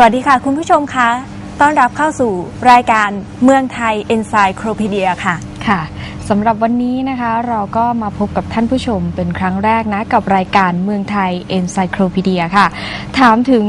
สวัสดีค่ะ คุณผู้ชมคะต้อนรับเข้าสู่รายการเมืองไทย Encyclopedia ค่ะ ค่ะสำหรับวันนี้นะคะเราก็มาพบกับท่านผู้ชมเป็นครั้งแรกนะกับรายการเมืองไทย Encyclopedia ค่ะ ถามถึง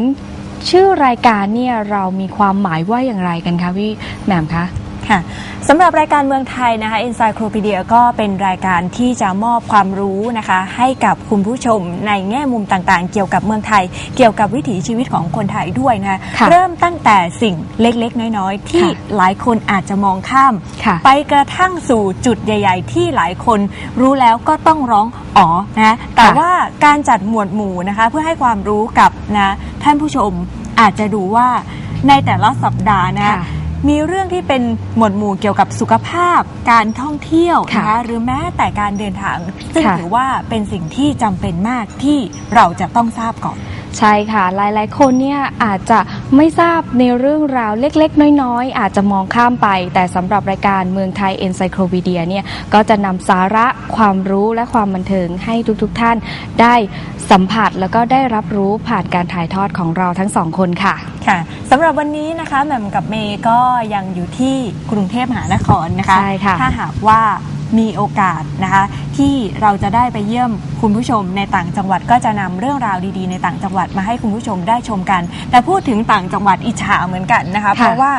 ชื่อรายการเนี่ยเรามีความหมายว่าอย่างไรกันคะพี่แหม่มคะ ค่ะสำหรับรายการเมืองไทยนะคะ Encyclopedia ก็เป็นรายการที่จะมอบความรู้นะคะ ให้กับคุณผู้ชมในแง่มุมต่างๆ เกี่ยวกับเมืองไทย เกี่ยวกับวิถีชีวิตของคนไทยด้วยนะคะค่ะเริ่มตั้งแต่สิ่งเล็กๆ น้อยๆ ที่ค่ะหลายคนอาจจะมองข้ามค่ะไปกระทั่งสู่จุดใหญ่ ๆ ที่หลายคนรู้แล้วก็ต้องร้องอ๋อนะแต่ค่ะว่าการจัดหมวดหมู่นะคะ เพื่อให้ความรู้กับนะท่านผู้ชมอาจจะดูว่าในแต่ละสัปดาห์นะค่ะ มีเรื่องที่เป็นหมวดหมู่เกี่ยวกับสุขภาพ การท่องเที่ยวค่ะนะคะหรือแม้แต่การเดินทางซึ่งค่ะ ถือว่าเป็นสิ่งที่จำเป็นมากที่เราจะต้องทราบก่อน ใช่ค่ะหลายๆ คนเนี่ยอาจจะไม่ทราบในเรื่องราวเล็กๆ น้อยๆ อาจจะมองข้ามไป แต่สำหรับรายการเมืองไทย Encyclopedia เนี่ยก็จะนำสาระความรู้และความบันเทิงให้ทุกๆท่านได้สัมผัสแล้วก็ได้รับรู้ผ่านการถ่ายทอดของเราทั้งสองคนค่ะ ค่ะสำหรับวันนี้นะคะแหม่มกับเมย์ก็ยังอยู่ที่กรุงเทพมหานครนะคะใช่ค่ะถ้าหากว่า มีโอกาสนะคะที่เราจะได้ไปเยี่ยมคุณผู้ชมในต่างจังหวัดก็จะนำเรื่องราวดีๆ ในต่างจังหวัดมาให้คุณผู้ชมได้ชมกัน แต่พูดถึงต่างจังหวัดอิจฉาเหมือนกันนะคะเพราะว่า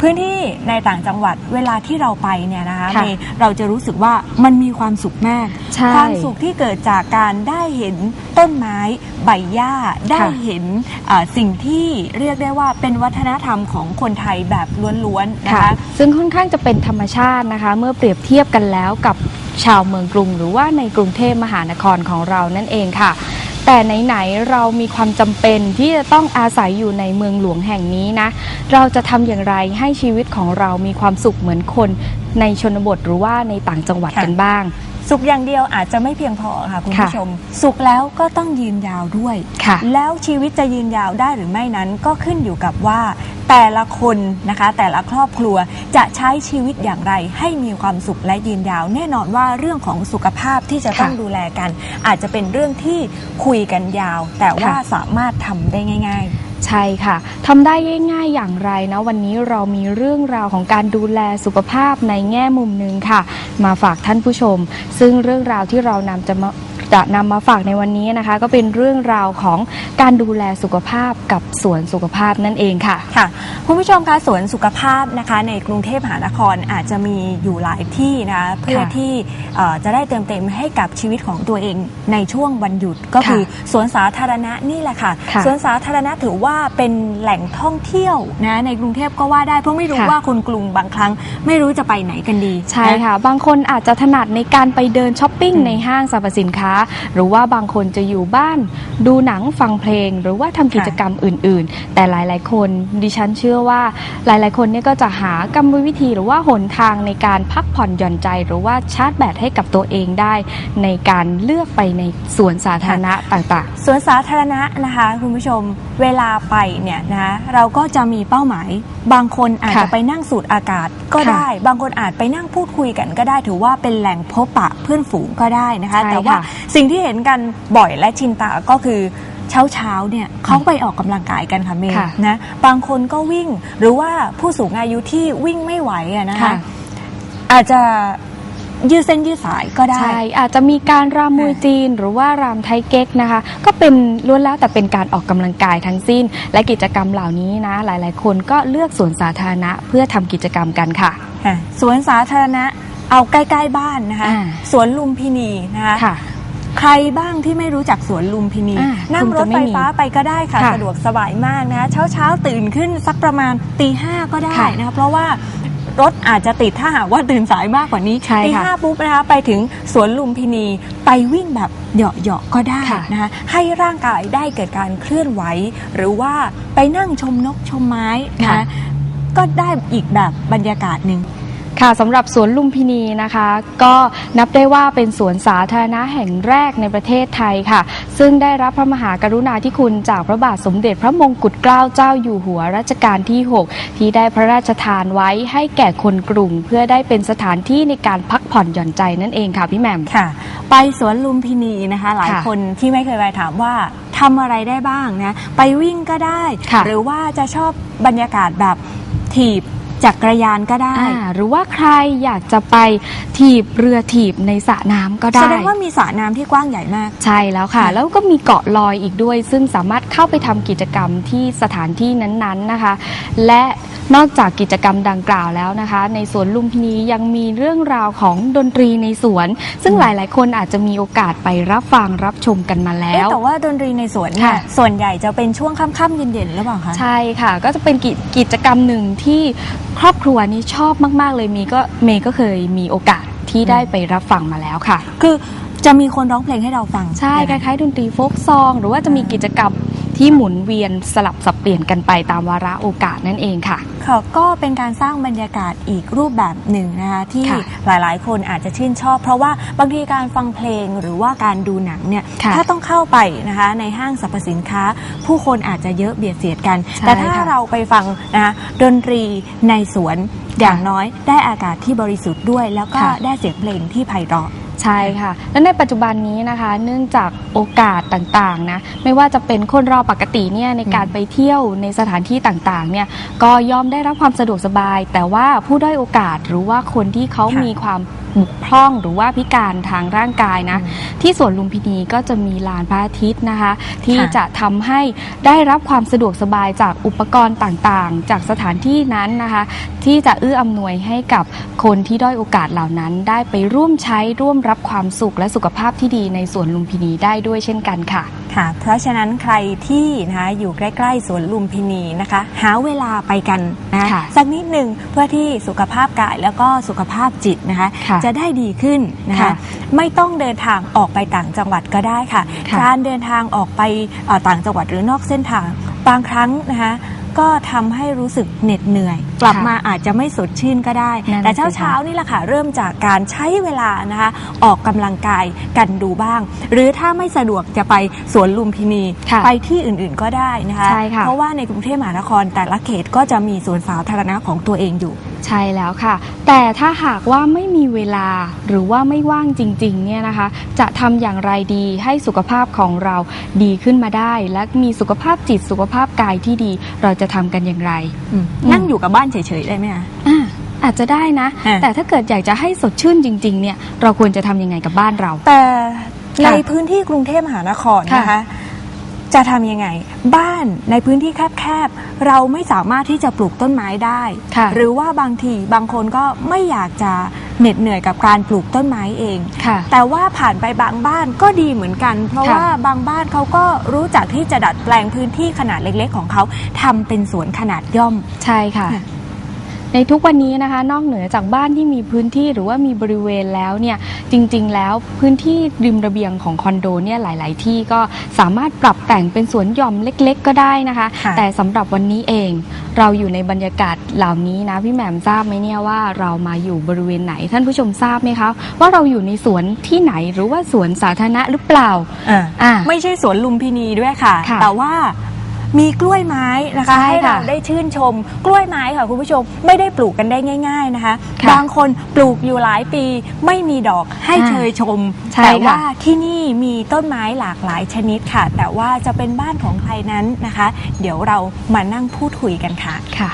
พื้นที่ในต่างจังหวัดเวลาที่เราไปเนี่ยนะคะค่ะเมย์เราจะรู้สึกว่ามันมีความสุขมาก ใช่ความสุขที่เกิดจากการได้เห็นต้นไม้ใบหญ้า ได้ค่ะเห็นเอ่อสิ่งที่เรียกได้ว่าเป็นวัฒนธรรมของคนไทยแบบล้วนๆนะคะ ซึ่งค่อนข้างจะเป็นธรรมชาตินะคะ เมื่อเปรียบเทียบกันแล้วกับชาวเมืองกรุง หรือว่าในกรุงเทพมหานครของเรานั่นเองค่ะ แต่ไหนๆเรามีความจำเป็นที่จะต้องอาศัยอยู่ในเมืองหลวงแห่งนี้นะ เราจะทำอย่างไรให้ชีวิตของเรามีความสุขเหมือนคนในชนบทหรือว่าในต่างจังหวัดค่ะกันบ้าง สุขอย่างเดียวอาจจะไม่เพียงพอค่ะคุณค่ะผู้ชม สุขแล้วก็ต้องยืนยาวด้วยค่ะแล้วชีวิตจะยืนยาวได้หรือไม่นั้นก็ขึ้นอยู่กับว่า แต่ละคนนะคะแต่ละครอบครัวจะใช้ชีวิตอย่างไร ให้มีความสุขและยืนยาว แน่นอนว่าเรื่องของสุขภาพที่จะต้องค่ะดูแลกัน อาจจะเป็นเรื่องที่คุยกันยาว แต่ว่าค่ะสามารถทำได้ง่าย ใช่ค่ะทำได้ง่ายๆอย่างไรนะ วันนี้เรามีเรื่องราวของการดูแลสุขภาพในแง่มุมหนึ่งค่ะ มาฝากท่านผู้ชม ซึ่งเรื่องราวที่เรานำจะมา จะนำมาฝากในวันนี้นะคะ ก็เป็นเรื่องราวของการดูแลสุขภาพกับสวนสุขภาพนั่นเองค่ะๆค่ะคุณผู้ชมคะสวนสุขภาพนะคะในกรุงเทพมหานครอาจจะมีอยู่หลายที่นะคะเพื่อที่เอ่อจะได้เติมเต็มให้กับชีวิตของตัวเองในช่วงวันหยุดก็คือสวนสาธารณะนี่แหละค่ะค่ะสวนสาธารณะถือว่าเป็นแหล่งท่องเที่ยวนะในกรุงเทพก็ว่าได้เพราะไม่รู้ค่ะว่าคนกรุงบางครั้งไม่รู้จะไปไหนกันดี ใช่นะค่ะ บางคนอาจจะถนัดในการไปเดินช้อปปิ้งอืมในห้างสรรพสินค้าหรือว่าบางคนจะอยู่บ้านดูหนังฟังเพลง หรือว่าทำกิจกรรมอื่น ๆ แต่หลาย ๆ คนดิฉันเชื่อว่าหลาย ๆ คนเนี่ยก็จะหากรรมวิธีหรือว่าหนทางในการพักผ่อนหย่อนใจ หรือว่าชาร์จแบตให้กับตัวเองได้ ในการเลือกไปในสวนสาธารณะต่างสวนสาธารณะนะคะคุณผู้ชมเวลาไปเนี่ยนะเราก็จะมีเป้าหมาย บางคนอาจค่ะจะไปนั่งสูดอากาศก็ค่ะได้ บางคนอาจไปนั่งพูดคุยกันก็ได้ถือว่าเป็นแหล่งพบปะเพื่อนฝูงก็ได้นะคะใช่แต่ว่าค่ะสิ่งที่เห็นกันบ่อยและชินตาก็คือเช้าเช้าๆเนี่ยเขาไปออกกำลังกายกันค่ะเมย์ค่ะนะบางคนก็วิ่งหรือว่าผู้สูงอายุที่วิ่งไม่ไหวอะนะคะ ค่ะ อาจจะยืดเส้นยืดสายก็ได้ ใช่อาจจะมีการรำมวยค่ะจีนหรือว่ารำไทยเก๊กนะคะ ก็เป็นล้วนแล้วแต่เป็นการออกกำลังกายทั้งสิ้น และกิจกรรมเหล่านี้นะ หลายๆ คนก็เลือกสวนสาธารณะเพื่อทำกิจกรรมกันค่ะ ค่ะสวนสาธารณะเอาใกล้ ๆ บ้านนะคะ อ่า สวนลุมพินีนะคะ ค่ะ ใครบ้างที่ไม่รู้จักสวนลุมพินี อ่านั่งรถคงจะไม่ไฟมีฟ้าไปก็ได้ค่ะ ค่ะสะดวกสบายมากนะคะเช้าเช้าๆตื่นขึ้นสักประมาณตีห้าก็ได้ค่ะนะคะเพราะว่ารถอาจจะติดถ้าหากว่าตื่นสายมากกว่านี้ใช่ตีค่ะห้าปุ๊บนะคะไปถึงสวนลุมพินีไปวิ่งแบบเหยาะๆก็ได้ค่ะนะคะให้ร่างกายได้เกิดการเคลื่อนไหว หรือว่าไปนั่งชมนกชมไม้นะคะก็ได้อีกแบบบรรยากาศหนึ่ง ค่ะสำหรับสวนลุมพินีนะคะ ก็นับได้ว่าเป็นสวนสาธารณะแห่งแรกในประเทศไทยค่ะ ซึ่งได้รับพระมหากรุณาธิคุณจากพระบาทสมเด็จพระมงกุฎเกล้าเจ้าอยู่หัวรัชกาลที่ 6 ที่ได้พระราชทานไว้ให้แก่คนกรุง เพื่อได้เป็นสถานที่ในการพักผ่อนหย่อนใจนั่นเองค่ะพี่แหม่มค่ะ ไปสวนลุมพินีนะคะ หลายค่ะคนที่ไม่เคยไปถามว่าทำอะไรได้บ้างนะไปวิ่งก็ได้ค่ะหรือว่าจะชอบบรรยากาศแบบถีบ จักรยานก็ได้ อ่าหรือว่าใครอยากจะไปถีบเรือถีบในสระน้ำก็ได้ แสดงว่ามีสระน้ำที่กว้างใหญ่มาก ใช่แล้วค่ะค่ะ แล้วก็มีเกาะลอยอีกด้วย ซึ่งสามารถเข้าไปทำกิจกรรมที่สถานที่นั้นๆนะคะ และนอกจากกิจกรรมดังกล่าวแล้วนะคะ ในสวนลุมพินียังมีเรื่องราวของดนตรีในสวน ซึ่งหลายๆ คนอาจจะมีโอกาสไปรับฟังรับชมกันมาแล้เอ๊ะวแต่ว่าดนตรีในสวนเนี่ยค่ะ ส่วนใหญ่จะเป็นช่วงค่ำๆเย็นๆหรือเปล่าคะ ใช่ค่ะ ก็จะเป็นกิกิจกรรมหนึ่งที่ ครอบครัวนี้ชอบมาก ๆ เลยมีก็เมย์ก็เคยมีโอกาสที่ได้ไปรับฟังมาแล้วค่ะ คือจะมีคนร้องเพลงให้เราฟังใช่คไหมล้ายๆดนตรีโฟกซอง หรือว่าจะมีกิจกรรม ที่หมุนเวียนสลับสับเปลี่ยนกันไปตามวาระโอกาสนั่นเองค่ะ ค่ะก็เป็นการสร้างบรรยากาศอีกรูปแบบหนึ่งนะคะที่ค่ะหลายๆ คนอาจจะชื่นชอบ เพราะว่าบางทีการฟังเพลงหรือว่าการดูหนังเนี่ยค่ะถ้าต้องเข้าไปนะคะในห้างสรรพสินค้า ผู้คนอาจจะเยอะเบียดเสียดกัน ใช่แต่ถ้าค่ะเราไปฟังนะคะดนตรีในสวนอย่างน้อย ได้อากาศที่บริสุทธิ์ด้วย แล้วก็ค่ะ ได้เสียงเพลงที่ไพเราะ ใช่ค่ะ และในปัจจุบันนี้นะคะ เนื่องจากโอกาสต่างๆนะไม่ว่าจะเป็นคนเราปกติเนี่ยในการไปเที่ยวในสถานที่ต่างๆเนี่ยก็ย่อมได้รับความสะดวกสบาย แต่ว่าผู้ด้อยโอกาสหรือว่าคนที่เขาค่ะมีความบกพร่องหรือว่าพิการทางร่างกายนะที่สวนลุมพินีก็จะมีลานพระอาทิตย์นะคะ ที่ค่ะจะทำให้ได้รับความสะดวกสบายจากอุปกรณ์ต่างๆ จากสถานที่นั้นนะคะ ที่จะเอื้ออำนวยให้กับคนที่ด้อยโอกาสเหล่านั้น ได้ไปร่วมใช้ร่วมรับความสุขและสุขภาพที่ดีในสวนลุมพินีได้ด้วยเช่นกันค่ะ ค่ะ เพราะฉะนั้นใครที่นะคะอยู่ใกล้ๆสวนลุมพินีนะคะ หาเวลาไปกันนะค่ะสักนิดหนึ่งเพื่อที่สุขภาพกายแล้วก็สุขภาพจิตนะคะค่ะจะได้ดีขึ้นนะคะค่ะไม่ต้องเดินทางออกไปต่างจังหวัดก็ได้ค่ะค่ะการเดินทางออกไปเอ่อต่างจังหวัดหรือนอกเส้นทางบางครั้งนะคะ ก็ทำให้รู้สึกเหน็ดเหนื่อย กลับมาอาจจะไม่สดชื่นก็ได้ นั่นแต่น่ะสิเช้าคะ เช้าๆนี่แหละค่ะ เริ่มจากการใช้เวลานะคะ ออกกำลังกายกันดูบ้าง หรือถ้าไม่สะดวกจะไปสวนลุมพินีค่ะไปที่อื่นๆก็ได้นะคะ ใช่ค่ะ เพราะว่าในกรุงเทพมหานครแต่ละเขตก็จะมีสวนสาธารณะของตัวเองอยู่ ใช่แล้วค่ะ แต่ถ้าหากว่าไม่มีเวลาหรือว่าไม่ว่างจริงๆเนี่ยนะคะ จะทำอย่างไรดีให้สุขภาพของเราดีขึ้นมาได้ และมีสุขภาพจิตสุขภาพกายที่ดี เราจะทำกันอย่างไรอืมนั่งอยู่กับบ้านเฉยๆได้ไหมคะอะอาจจะได้นะฮะแต่ถ้าเกิดอยากจะให้สดชื่นจริง ๆ เนี่ย เราควรจะทำยังไงกับบ้านเรา แต่ในค่ะพื้นที่กรุงเทพมหานครค่ะนะคะ จะทำยังไง บ้านในพื้นที่แคบๆเราไม่สามารถที่จะปลูกต้นไม้ได้ ค่ะหรือว่าบางทีบางคนก็ไม่อยากจะเหน็ดเหนื่อยกับการปลูกต้นไม้เอง ค่ะแต่ว่าผ่านไปบางบ้านก็ดีเหมือนกัน เพราะค่ะ ว่าบางบ้านเขาก็รู้จักที่จะดัดแปลงพื้นที่ขนาดเล็กๆ ของเขาทำเป็นสวนขนาดย่อม ใช่ค่ะ ค่ะ ในทุกวันนี้นะคะ นอกเหนือจากบ้านที่มีพื้นที่หรือว่ามีบริเวณแล้วเนี่ยจริง ๆ แล้วพื้นที่ริมระเบียงของคอนโดเนี่ยหลาย ๆ ที่ก็สามารถปรับแต่งเป็นสวนหย่อมเล็ก ๆ ก็ได้นะคะ ค่ะ แต่สำหรับวันนี้เอง เราอยู่ในบรรยากาศเหล่านี้นะพี่แหม่มทราบไหมเนี่ยว่าเรามาอยู่บริเวณไหนท่านผู้ชมทราบไหมคะว่าเราอยู่ในสวนที่ไหนหรือว่าสวนสาธารณะหรือเปล่าอ่า อ่า ไม่ใช่สวนลุมพินีด้วยค่ะ ค่ะแต่ว่า มีกล้วยไม้นะคะใช่ให้เราค่ะได้ชื่นชม กล้วยไม้ค่ะคุณผู้ชมไม่ได้ปลูกกันได้ง่าย ๆนะคะ ค่ะบางคนปลูกอยู่หลายปีไม่มีดอกให้อ่าเชยชมใช่แต่ค่ะว่าที่นี่มีต้นไม้หลากหลายชนิดค่ะ แต่ว่าจะเป็นบ้านของใครนั้นนะคะ เดี๋ยวเรามานั่งพูดคุยกันค่ะ ค่ะ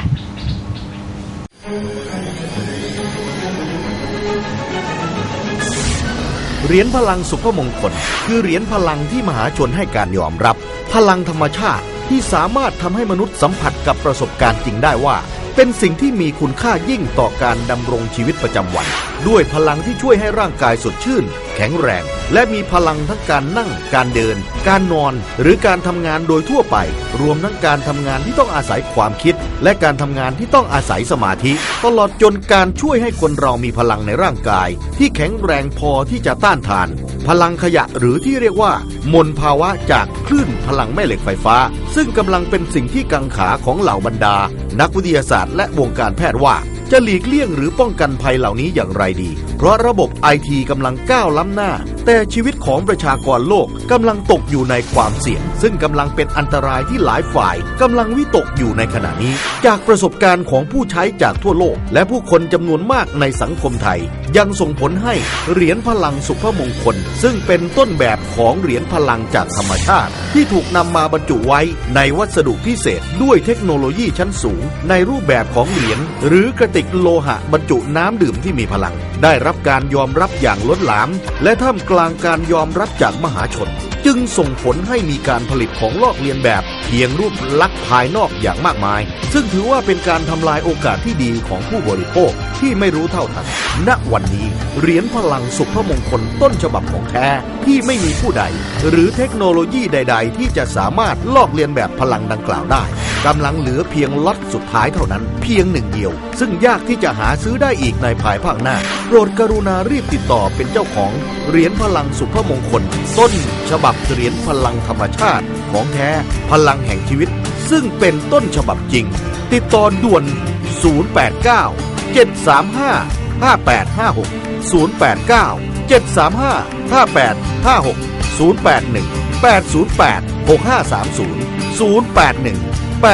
เหรียญพลังสุภมงคล คือเหรียญพลังที่มหาชนให้การยอมรับ พลังธรรมชาติ ที่สามารถทำให้มนุษย์สัมผัสกับประสบการณ์จริงได้ว่า เป็นสิ่งที่มีคุณค่ายิ่งต่อการดำรงชีวิตประจำวัน ด้วยพลังที่ช่วยให้ร่างกายสดชื่นแข็งแรง และมีพลังทั้งการนั่ง การเดิน การนอน หรือการทำงานโดยทั่วไป รวมทั้งการทำงานที่ต้องอาศัยความคิด และการทำงานที่ต้องอาศัยสมาธิ ตลอดจนการช่วยให้คนเรามีพลังในร่างกาย ที่แข็งแรงพอที่จะต้านทาน พลังขยะหรือที่เรียกว่า มลภาวะจากคลื่นพลังแม่เหล็กไฟฟ้า ซึ่งกำลังเป็นสิ่งที่กังขาของเหล่าบรรดา นักวิทยาศาสตร์และวงการแพทย์ว่าจะหลีกเลี่ยงหรือป้องกันภัยเหล่านี้อย่างไรดี เพราะระบบไอทีกำลังก้าวล้ำหน้าแต่ชีวิตของประชากรโลกกำลังตกอยู่ในความเสี่ยง ซึ่งกำลังเป็นอันตรายที่หลายฝ่ายกำลังวิตกอยู่ในขณะนี้ จากประสบการณ์ของผู้ใช้จากทั่วโลก และผู้คนจำนวนมากในสังคมไทย ยังส่งผลให้เหรียญพลังสุภมงคล ซึ่งเป็นต้นแบบของเหรียญพลังจากธรรมชาติ ที่ถูกนำมาบรรจุไว้ในวัสดุพิเศษด้วยเทคโนโลยีชั้นสูง ในรูปแบบของเหรียญหรือกระติกโลหะบรรจุน้ำดื่มที่มีพลัง ได้รับการยอมรับอย่างล้นหลาม และท่ามกลางการยอมรับจากมหาชน จึงส่งผลให้มีการผลิตของลอกเลียนแบบเพียงรูปลักษณ์ภายนอกอย่างมากมาย ซึ่งถือว่าเป็นการทำลายโอกาสที่ดีของผู้บริโภคที่ไม่รู้เท่าทัน ณ วันนี้เหรียญพลังสุภมงคลต้นฉบับของแท้ที่ไม่มีผู้ใด หรือเทคโนโลยีใด ๆ ที่จะสามารถลอกเลียนแบบพลังดังกล่าวได้ กำลังเหลือเพียงล็อตสุดท้ายเท่านั้นเพียงหนึ่งเดียว ซึ่งยากที่จะหาซื้อได้อีกในภายภาคหน้า โปรดกรุณารีบติดต่อเป็นเจ้าของเหรียญพลังสุภมงคล ต้น ฉบับเหรียญพลังธรรมชาติ ของแท้พลังแห่งชีวิต ซึ่งเป็นต้นฉบับจริง ติดต่อด่วน 089 735 5856 089 735 5856 081 808 6530 081 808 6530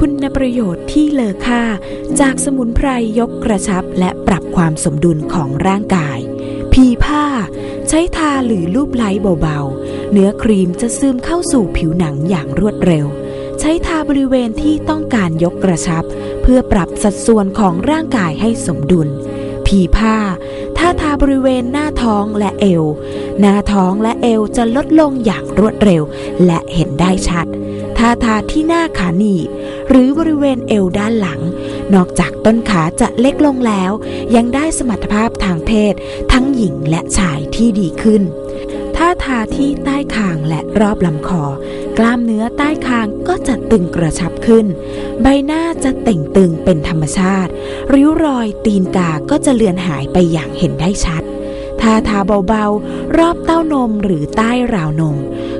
คุณประโยชน์ที่เลอค่า จากสมุนไพรยกกระชับและปรับความสมดุลของร่างกายพีผ้า ใช้ทาหรือลูบไล้เบาๆ เนื้อครีมจะซึมเข้าสู่ผิวหนังอย่างรวดเร็ว ใช้ทาบริเวณที่ต้องการยกกระชับ เพื่อปรับสัดส่วนของร่างกายให้สมดุล ผีผ้า ถ้าทาบริเวณหน้าท้องและเอว หน้าท้องและเอวจะลดลงอย่างรวดเร็ว และเห็นได้ชัด ถ้าทาที่หน้าขาหนีบหรือบริเวณเอวด้านหลัง นอกจากต้นขาจะเล็กลงแล้ว ยังได้สมรรถภาพทางเพศ ทั้งหญิงและชายที่ดีขึ้น ถ้าทาที่ใต้คางและรอบลำคอ กล้ามเนื้อใต้คางก็จะตึงกระชับขึ้น ใบหน้าจะเต่งตึงเป็นธรรมชาติ ริ้วรอยตีนกาก็จะเลือนหายไปอย่างเห็นได้ชัดถ้าทาเบาๆ รอบเต้านมหรือใต้ราวนม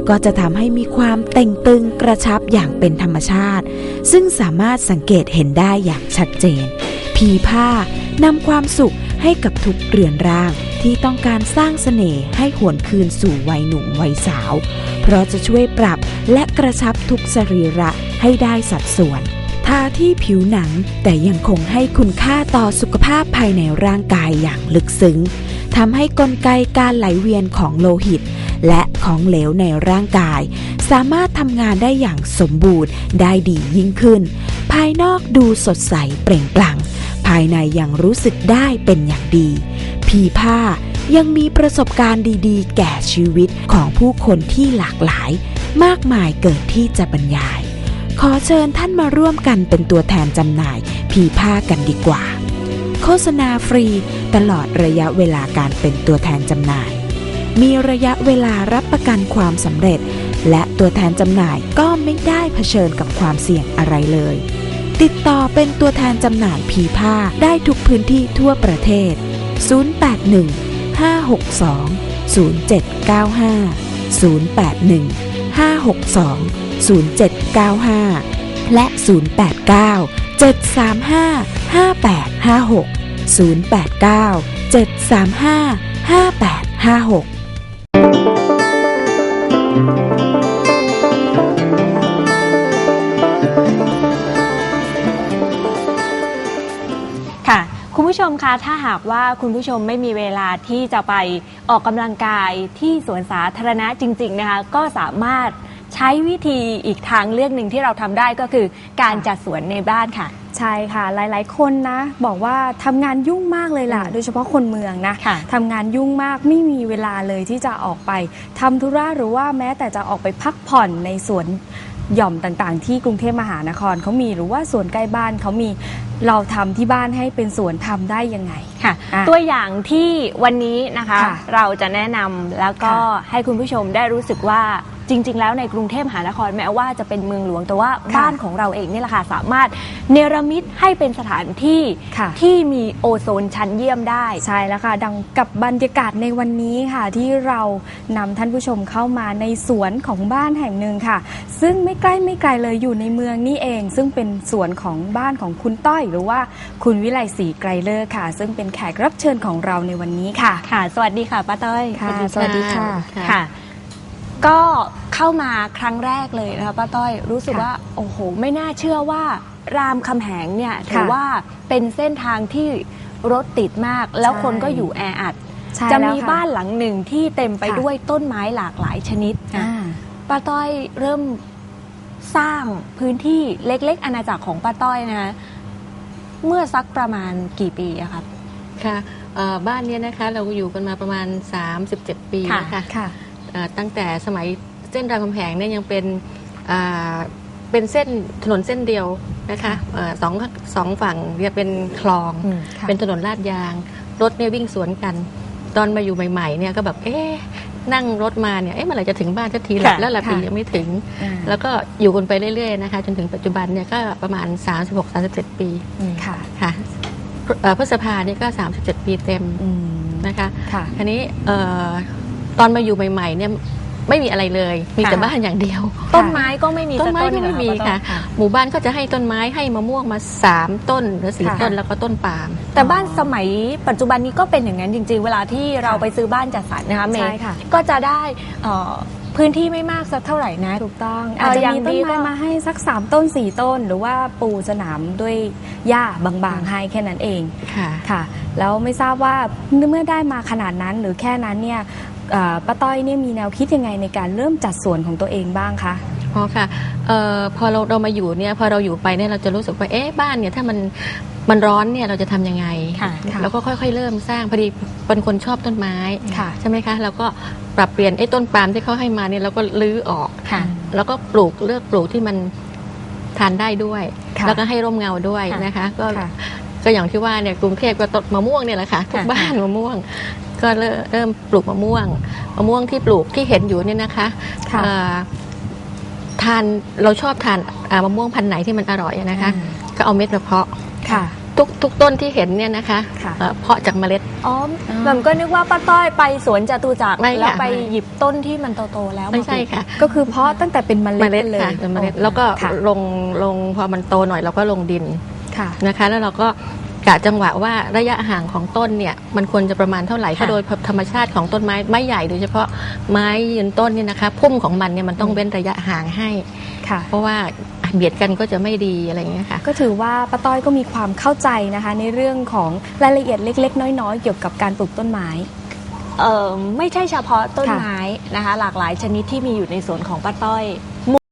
ก็จะทำให้มีความเต่งตึงกระชับอย่างเป็นธรรมชาติ ซึ่งสามารถสังเกตเห็นได้อย่างชัดเจน ผีผ้านำความสุขให้กับทุกเรือนร่างที่ต้องการสร้างเสน่ห์ให้หวนคืนสู่วัยหนุ่มวัยสาว เพราะจะช่วยปรับ และกระชับทุกสรีระให้ได้สัดส่วนทาที่ผิวหนังแต่ยังคงให้คุณค่าต่อสุขภาพภายในร่างกายอย่างลึกซึ้งทำให้กลไกการไหลเวียนของโลหิต และของเหลวในร่างกาย สามารถทำงานได้อย่างสมบูรณ์ได้ดียิ่งขึ้น ภายนอกดูสดใสเปล่งปลั่ง ภายในยังรู้สึกได้เป็นอย่างดีผีผ้ายังมีประสบการณ์ดีๆ แก่ชีวิตของผู้คนที่หลากหลาย มากมายเกินที่จะบรรยาย ขอเชิญท่านมาร่วมกันเป็นตัวแทนจำหน่ายผีผ้ากันดีกว่า โฆษณาฟรีตลอดระยะเวลาการเป็นตัวแทนจำหน่าย มีระยะเวลารับประกันความสำเร็จ และตัวแทนจำหน่ายก็ไม่ได้เผชิญกับความเสี่ยงอะไรเลย ติดต่อเป็นตัวแทนจำหน่ายผีผ้าได้ทุกพื้นที่ทั่วประเทศ 081 562 0795 081 562 0795 และ 089 735 5856 089 735 5856 ผู้ชมคะถ้าหากว่าคุณผู้ชมไม่มีเวลาที่จะไปออกกำลังกายที่สวนสาธารณะจริง ๆ นะคะ ก็สามารถใช้วิธีอีกทางเลือกหนึ่งที่เราทำได้ก็คือการจัดสวนในบ้านค่ะ ใช่ค่ะหลายๆ คนนะ บอกว่าทำงานยุ่งมากเลยล่ะอืมโดยเฉพาะคนเมืองนะค่ะทำงานยุ่งมากไม่มีเวลาเลยที่จะออกไปทำธุระหรือว่าแม้แต่จะออกไปพักผ่อนในสวน หย่อมต่างๆ ที่กรุงเทพมหานครเขามีหรือว่าสวนใกล้บ้านเขามีเราทำที่บ้านให้เป็นสวนทำได้ยังไงค่ะอะ ตัวอย่างที่วันนี้นะคะค่ะเราจะแนะนำแล้วก็ค่ะให้คุณผู้ชมได้รู้สึกว่า จริง ๆ แล้วในกรุงเทพมหานครแม้ว่าจะเป็นเมืองหลวงแต่ว่าค่ะบ้านของเราเองนี่แหละค่ะสามารถเนรมิตให้เป็นสถานที่ค่ะ ที่มีโอโซนชั้นเยี่ยมได้ ใช่แล้วค่ะ ดังกับบรรยากาศในวันนี้ค่ะ ที่เรานำท่านผู้ชมเข้ามาในสวนของบ้านแห่งหนึ่งค่ะ ซึ่งไม่ใกล้ไม่ไกลเลยอยู่ในเมืองนี่เอง ซึ่งเป็นสวนของบ้านของคุณต้อย หรือว่าคุณวิไลศรีไกรเลิศค่ะ ซึ่งเป็นแขกรับเชิญของเราในวันนี้ค่ะ ค่ะ สวัสดีค่ะป้าต้อยค่ะสวัสดีค่ะ ค่ะ ก็ เข้ามาครั้งแรกเลยนะคะป้าต้อยรู้สึกค่ะว่าโอ้โห ไม่น่าเชื่อว่ารามคำแหงเนี่ยถือค่ะว่าเป็นเส้นทางที่รถติดมาก แล้วใช่ คนก็อยู่แออัด ใช่จะแล้วมีค่บ้านหลังหนึ่งที่เต็มไปค่ะ ด้วยต้นไม้หลากหลายชนิดอ่า ป้าต้อยเริ่มสร้างพื้นที่เล็กๆ อาณาจักรของป้าต้อยนะคะเมื่อสักประมาณกี่ปีอะครับ ค่ะเอ่อบ้านเนี้ยนะคะเราอยู่กันมาประมาณ 37 ปีค่ะ นะคะค่ะ เอ่อตั้งแต่สมัย เส้นรามคำแหงเนี่ยยังเป็นอ่าเป็นเส้นถนนเส้นเดียวนะคะเอ่อสองสองฝั่งจะเป็นคลองอืมค่ะเป็นถนนลาดยาง รถเนี่ยวิ่งสวนกัน ตอนมาอยู่ใหม่ๆเนี่ยก็แบบเอ๊ะนั่งรถมาเนี่ยเอ๊ะเมื่อไหร่จะถึงบ้านสักทีหลับค่ะแล้วหลับปีค่ะยังไม่ถึงอ่าแล้วก็อยู่กันไปเรื่อยๆนะคะจนถึงปัจจุบันเนี่ยก็ประมาณ 36-37 ปีค่ะค่ะเอ่อพฤษภาเนี่ยก็ 37 ปีเต็มอืมนะคะค่ะทีนี้เอ่อตอนมาอยู่ใหม่ๆเนี่ย ไม่มีอะไรเลย มีแต่ค่ะบ้านอย่างเดียว ต้นไม้ก็ไม่มีต้นไม้สัก็หไม่รอมีป้าต้อยค่ะ หมู่บ้านก็จะให้ต้นไม้ให้มะม่วงมาสามต้นหรือสี่ค่ะต้นแล้วก็ต้นปาล์มแต่บ้านสมัยปัจจุบันนี้ก็เป็นอย่างนั้นจริง ๆ เวลาที่เราไปซื้อบ้านจัดสรรนะคะเมใช่ย์ค่ะก็จะได้เอ่อพื้นที่ไม่มากสักเท่าไหร่นะถูกต้องเอ่ออาจจะอย่างมีต้นดีก็ไม้มาให้สัก 3 ต้น 4 ต้น หรือว่าปูสนามด้วยหญ้าบางๆให้แค่นั้นเองค่ะค่ะ แล้วไม่ทราบว่าเมื่อได้มาขนาดนั้นหรือแค่นั้นเนี่ยเอ่อ ป้าต้อยเนี่ยมีแนวคิดยังไงในการเริ่มจัดสวนของตัวเองบ้างคะอ๋อค่ะเอ่อพอเราเรามาอยู่เนี่ยพอเราอยู่ไปเนี่ยเราจะรู้สึกว่าเอ๊ะบ้านเนี่ยถ้ามันมันร้อนเนี่ยเราจะทำยังไง ค่ะค่ะแล้วก็ค่อยๆ เริ่มสร้างพอดีเป็นคนชอบต้นไม้ค่ะใช่ไหมคะแล้วก็ปรับเปลี่ยนไอ้ต้นปาล์มที่เขาให้มาเนี่ยเราก็ลื้อออก ค่ะ แล้วก็ปลูกเลือกปลูกที่มันทานได้ด้วย ค่ะแล้วก็ให้ร่มเงาด้วยค่ะนะคะ ก็ค่ะก็อย่างที่ว่าเนี่ยกรุงเทพก็ต้นมะม่วงเนี่ยแหละค่ะทุกค่ะ บ้านมะม่วง ก็เริ่มเริ่มปลูกมะม่วงมะม่วงที่ปลูกที่เห็นอยู่เนี่ยนะคะค่ะเอ่อทานเราชอบทานอ่ามะม่วงพันธุ์ไหนที่มันอร่อยอะนะคะอืมก็เอาเม็ดมาเพาะค่ะทุกทุกต้นที่เห็นเนี่ยนะคะค่ะเอ่อเพาะจากเมล็ดอ๋ออ๋อแบบก็นึกว่าป้าต้อยไปสวนจตุจักรไม่ค่ะแล้วไปไม่หยิบต้นที่มันโตๆแล้วาไม่ใช่ปลูกค่ะ ก็คือเพาะตั้งแต่เป็นเมเมล็ล็ดดเลยค่ะเป็นเมล็ดโอ้แล้วก็ค่ะลงลงพอมันโตหน่อยเราก็ลงดินค่ะนะคะ แล้วเราก็ กะจังหวะว่าระยะห่างของต้นเนี่ยมันควรจะประมาณเท่าไหร่เพราะโดยธรรมชาติของต้นไม้ไม้ใหญ่โดยเฉพาะไม้ยืนต้นเนี่ยนะคะพุ่มของมันเนี่ยมันต้องเว้นระยะห่างให้ค่ะเพราะว่าเบียดกันก็จะไม่ดีอะไรอย่างเงี้ยค่ะก็ถือว่าป้าต้อยก็มีความเข้าใจนะคะ ในเรื่องของรายละเอียดเล็ก ๆ น้อย ๆ เกี่ยวกับการปลูกต้นไม้เออไม่ใช่เฉพาะต้นค่ะไม้นะคะ หลากหลายชนิดที่มีอยู่ในสวนของป้าต้อย